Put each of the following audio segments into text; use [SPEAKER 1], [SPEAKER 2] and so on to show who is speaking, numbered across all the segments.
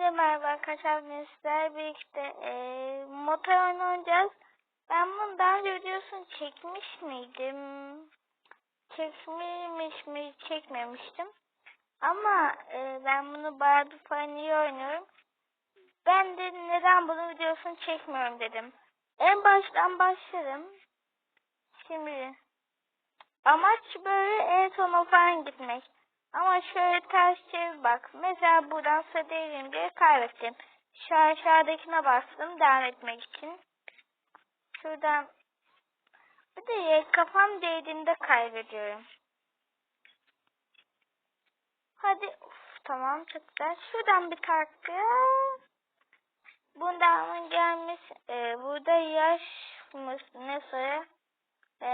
[SPEAKER 1] Hepinize merhaba arkadaşlar. Sizlerle birlikte e, motor oynayacağız. Ben bunu daha önce videosunu çekmiş miydim? Çekmiş mi? Çekmemiştim. Ama e, ben bunu bayağı bir falan iyi oynuyorum. Ben de neden bunun videosunu çekmiyorum dedim. En baştan başlarım. Şimdi amaç böyle en sona falan gitmek. Ama şöyle ters çevir bak. Mesela buradan sadeyim diye kaybettim. Şu aşağıdakine bastım devam etmek için. Şuradan bir de kafam değdiğinde kaybediyorum. Hadi uf, tamam çok güzel. Şuradan bir takla. Bundan gelmiş. E, burada yaş ne sayı? E,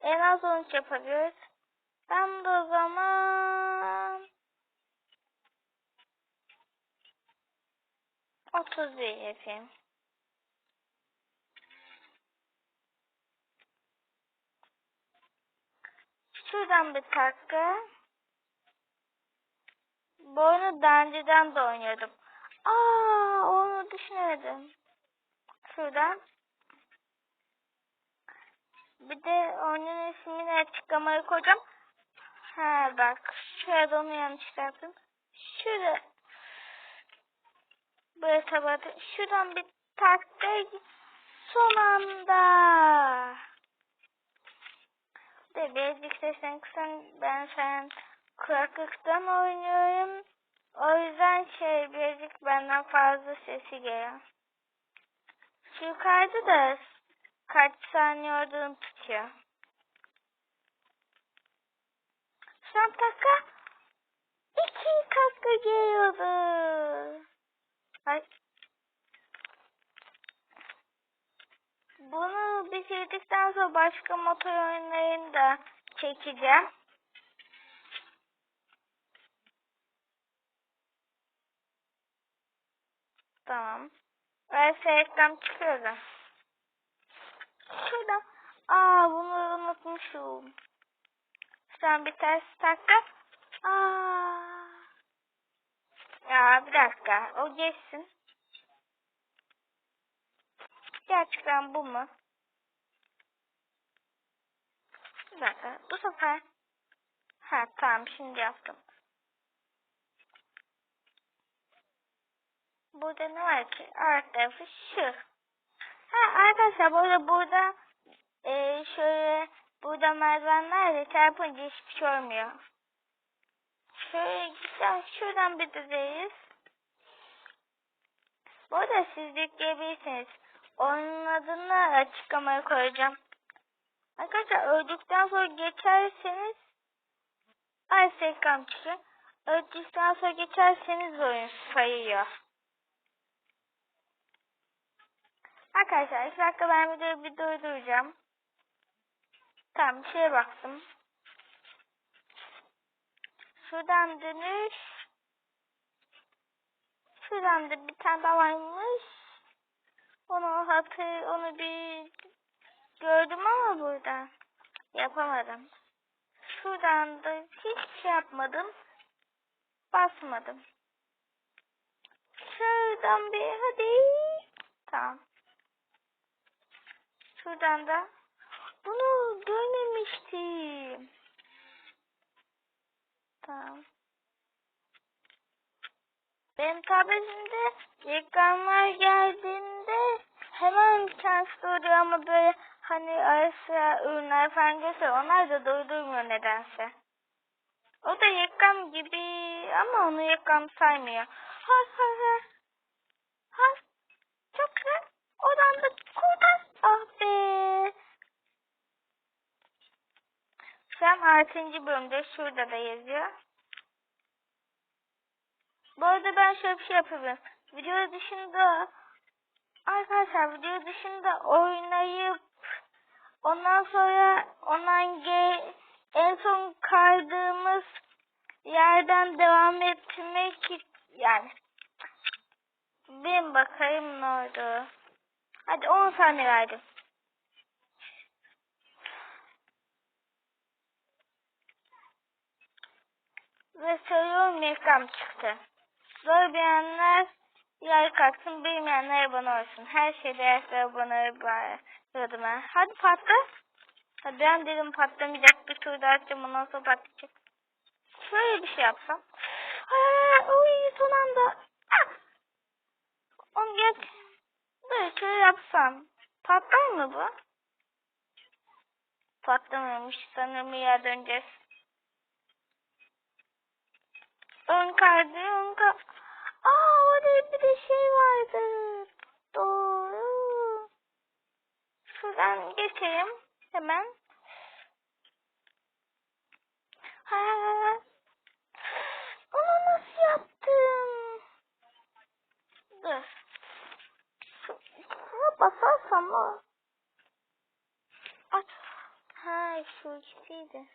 [SPEAKER 1] en az 13 yapabiliyoruz. Ben de o zaman 31 yapayım. Şuradan bir takı. Bu oyunu daha de oynuyordum. Aa, onu düşünemedim. Şuradan. Bir de oyunun ismini açıklamaya koyacağım. Ha bak şurada onu yanlış yaptım. Şurada böyle tabatı şuradan bir taktik son anda. De birazcık sesini kısan ben an kulaklıktan oynuyorum. O yüzden şey birazcık benden fazla sesi geliyor. Şu yukarıda da kaç saniye olduğunu tutuyor. Son kaka iki kaka geliyordu. Ay. Bunu bitirdikten sonra başka motor oyunlarını da çekeceğim. Tamam. Öyleyse reklam çıkıyordu. Şurada. Aa bunu unutmuşum. Şuradan bir ters takla. Aa. Ya bir dakika. O geçsin. Gerçekten bu mu? Bir dakika. Bu sefer. Ha tamam şimdi yaptım. Burada ne var ki? Alt şu. Ha arkadaşlar burada burada e, şöyle burada merdivenlerle çarpınca hiçbir şey olmuyor. Şöyle güzel şuradan bir düzeyiz. Bu arada siz yükleyebilirsiniz. Onun adını açıklamaya koyacağım. Arkadaşlar öldükten sonra geçerseniz ay sekam çıkıyor. Öldükten sonra geçerseniz oyun sayıyor. Arkadaşlar iki dakika ben videoyu bir durduracağım. Tamam bir şeye baktım. Şuradan dönüş. Şuradan da bir tane daha varmış. Onu hatır, onu bir gördüm ama burada yapamadım. Şuradan da hiç şey yapmadım. Basmadım. Şuradan bir hadi. Tamam. Şuradan da bunu görmemiştim. Tamam. Benim tabletimde reklamlar geldiğinde hemen kendisi oluyor ama böyle hani ara sıra ürünler falan gösteriyor. Onlar da durdurmuyor nedense. O da reklam gibi ama onu reklam saymıyor. Ha ha ha. 6. bölümde şurada da yazıyor. Bu arada ben şöyle bir şey yapıyorum. Video dışında arkadaşlar video dışında oynayıp ondan sonra online en son kaydığımız yerden devam etmek yani ben bakayım ne oldu. Hadi 10 saniye verdim. Ve söylüyorum reklam çıktı. Zor bilenler yer kalksın, bilmeyenler abone olsun. Her şeyde yerse abone oluyordum ben. Hadi patla. Hadi ben dedim patlamayacak bir tur daha atacağım ondan sonra patlayacak. Şöyle bir şey yapsam. Hayır, oy son anda. Ah! Geç. Dur şöyle yapsam. Patlar mı bu? Patlamamış. Sanırım ya döneceğiz. Ön kardı, ön kar... Aa orada bir de şey vardı. Doğru. Şuradan geçeyim. Hemen. Ha. Onu nasıl yaptım? Dur. Şuna basarsam mı? Aç. Ha şu ikisiydi.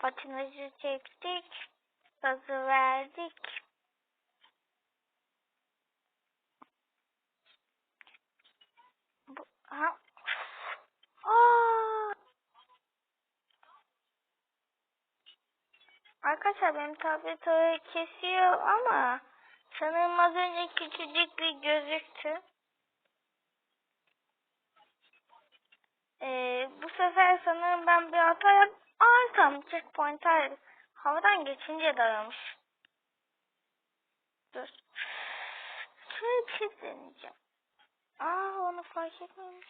[SPEAKER 1] Patinajı çektik. Gazı verdik. Bu, ha. Aa! Arkadaşlar benim tablet orayı kesiyor ama sanırım az önce küçücük bir gözüktü. Ee, bu sefer sanırım ben bir hata yap... Aa tamam checkpoint hayır. Havadan geçince dayamış. Dur. Şöyle bir şey. Aa onu fark etmemiş.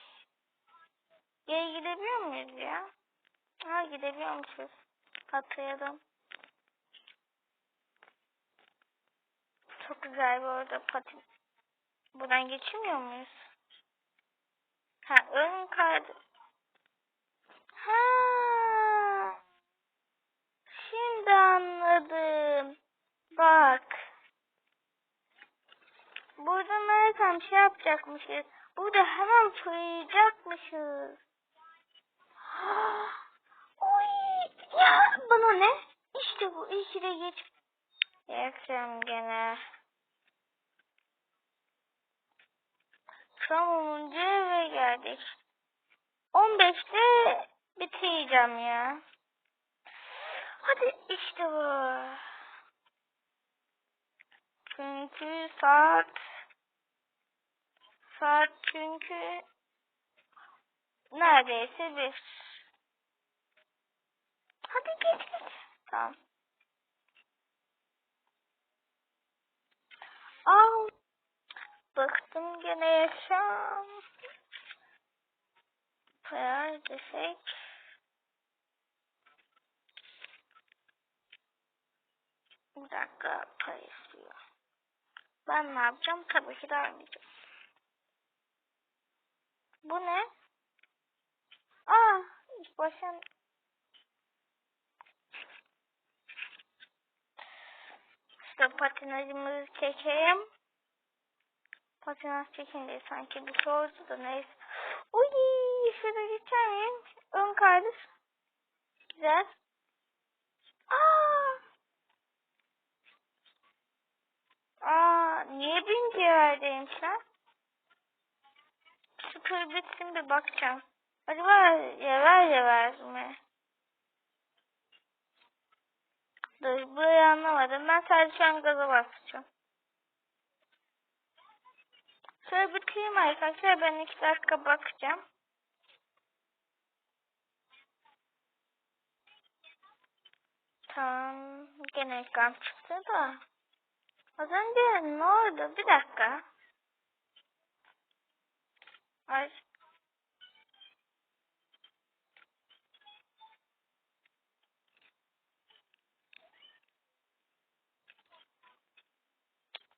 [SPEAKER 1] Geri gidebiliyor muyuz ya? Ha gidebiliyormuşuz. Hatırladım. Çok güzel bu arada patin. Buradan geçmiyor muyuz? Ha ön kaydı. Ha. Şimdi anladım. Bak. Burada Meltem şey yapacakmışız. Burada hemen fırlayacakmışız. Oy ya bana ne? İşte bu iyi ki de geç. Yakacağım gene. Tam 10. eve geldik. 15'te bitireceğim ya. Hadi işte bu. Çünkü saat saat çünkü neredeyse bir. Hadi geç geç. Tamam. Aa, bıktım gene yaşam. Koyar desek. Bir dakika para istiyor. Ben ne yapacağım? Tabii ki de. Bu ne? Aa, ilk başın İşte patinajımızı çekeyim. Patinaj çekince sanki bir şey oldu da neyse. Uy, şurada geçer miyim? Ön kardeş. Güzel. Aa! Aa, niye birinci yerdeyim sen? Tur bitsin bir bakacağım. Acaba yever yever mi? Dur burayı anlamadım. Ben sadece şu an gaza basacağım. Şöyle bitireyim arkadaşlar. Ben iki dakika bakacağım. Tamam. Gene ekran çıktı da. Az önce ne oldu? Bir dakika. Ay.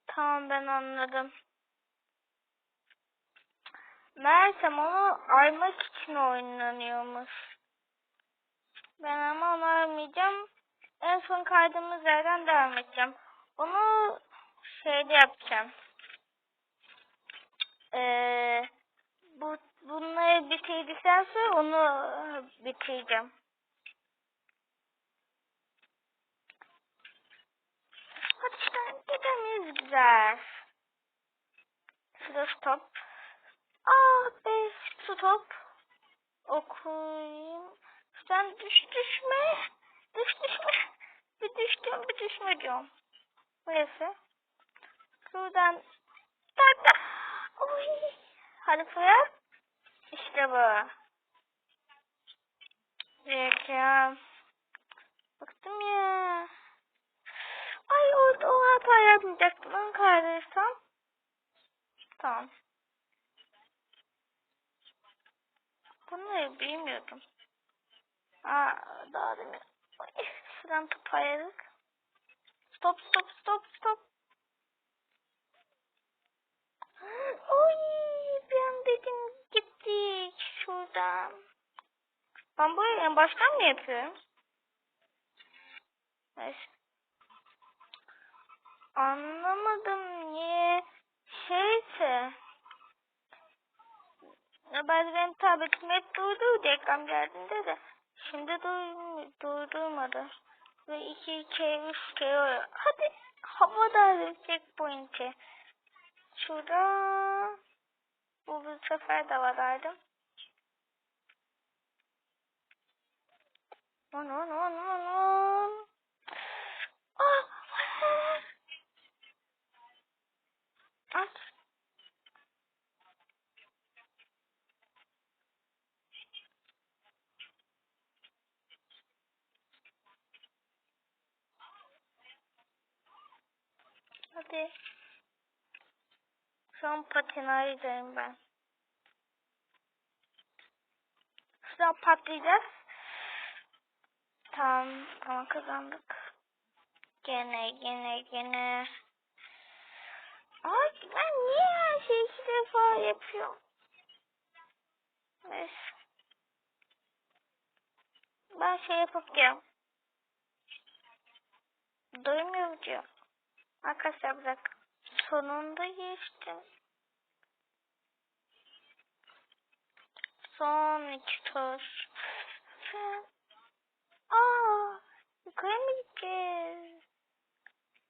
[SPEAKER 1] Tamam ben anladım. Meğersem onu aymak için oynanıyormuş. Ben ama onu aramayacağım. En son kaydığımız yerden devam edeceğim. Onu şeyde yapacağım. Ee, bu bunları bitirdikten sonra onu bitireceğim. Hadi işte gidemeyiz güzel. Şurada stop. Aa be stop. Okuyayım. Sen düş düşme. Düş düşme. düşme diyorum. Şuradan. Oy. Hadi Fırat. İşte bu. Yok ya. Bıktım ya. Ay orada o hata yapmayacaktım. Ön kaydırsam. Tamam. Bunu bilmiyordum. Aa, daha demin. Şuradan toparladık. Stop stop stop stop. Oy bir an dedim gittik şuradan. En baştan mı yapıyorum? Anlamadım niye şeyse. Ben benim tabletim hep durdu reklam geldiğinde de. Şimdi dur, durdurmadı. Ve 2 2 3 kere oluyor. Hadi havada checkpoint'e. Şurada bu bu sefer de varaydım. No no no no no. Ah! Aç. Hadi. Şu an patinajdayım ben. Şuradan patlayacağız. Tamam, tamam kazandık. Gene, gene, gene. Ay ben niye her şeyi iki defa yapıyorum? Neyse. Ben şey yapıp geliyorum. Duymuyor diyor. Arkadaşlar dakika. Sonunda geçtim. Son iki tur. Aa, yukarı mı gideceğiz?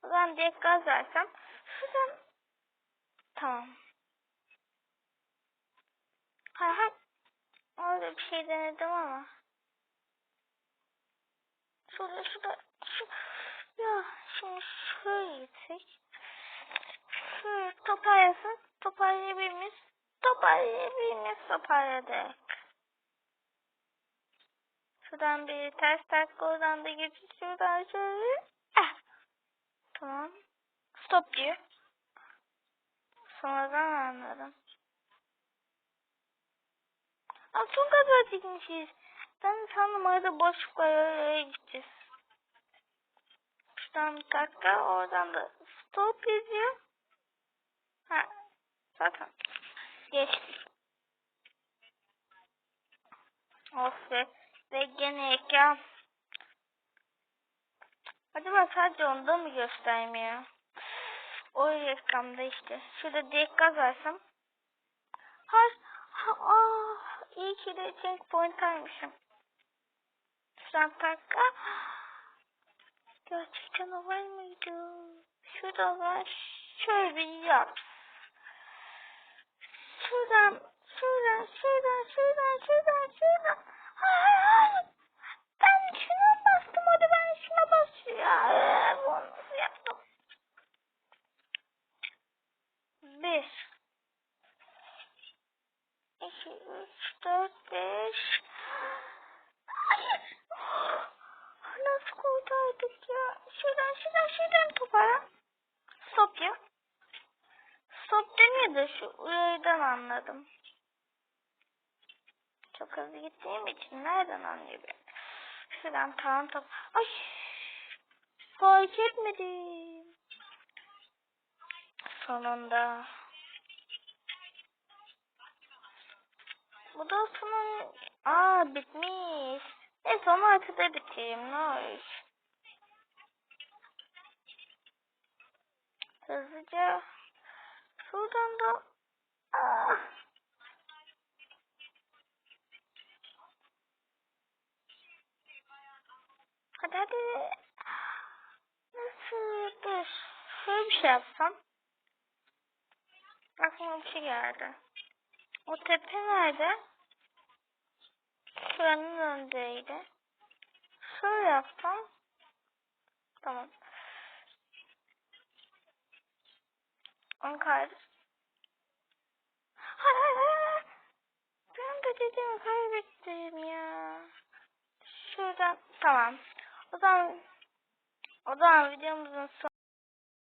[SPEAKER 1] Ben direkt gaz versem. Şuradan... Tamam. Ha ha. Orada bir şey denedim ama. Şurada şurada. Şu... Ya şimdi şöyle gitsek. Şöyle toparlasın. Toparlayabilir miyiz? Toparlayabilir miyiz? Toparladık. Şuradan bir ters ters oradan da geçip şuradan şöyle. Ah. Tamam. Stop diyor. Sonradan anladım. Aa, çok az çekmişiz. Ben sandım arada boşluk var oraya gideceğiz. Şuradan bir dakika oradan da stop yazıyor. Ha zaten geçtik. Of be. Ve gene ekran. Acaba sadece onda mı göstermiyor? O reklamda işte. Şurada direkt gaz versem. Ha, ha, ah, iyi ki de checkpoint almışım. Şuradan takka. Gerçekten o var mıydı? Şurada var. Şöyle bir yap. Şuradan, şuradan, şuradan, şuradan, şuradan, şuradan. Ben şuna bastım, hadi ben şuna basıyorum. Bunu nasıl yaptım? Bir. İki, üç, dört, beş. Hayır. Nasıl kurtardık ya? Şuradan, şuradan, şuradan topara. Stop ya. Stop demiyor da şu uyarıdan anladım. Çok hızlı gittiğim için nereden anlayabilirim? Şuradan tamam tamam. Ay! Fark etmedim. Sonunda. Bu da sonun... Aa bitmiş. Neyse onu arkada bitireyim ne olur. Hızlıca. Şuradan da... şey yapsam. Aklıma bir şey geldi. O tepe nerede? Şuranın önündeydi. Şöyle yapsam. Tamam. Ankara. Hayır hayır hayır. Ben de dediğimi kaybettim ya. Şuradan tamam. O zaman o zaman videomuzun sonu.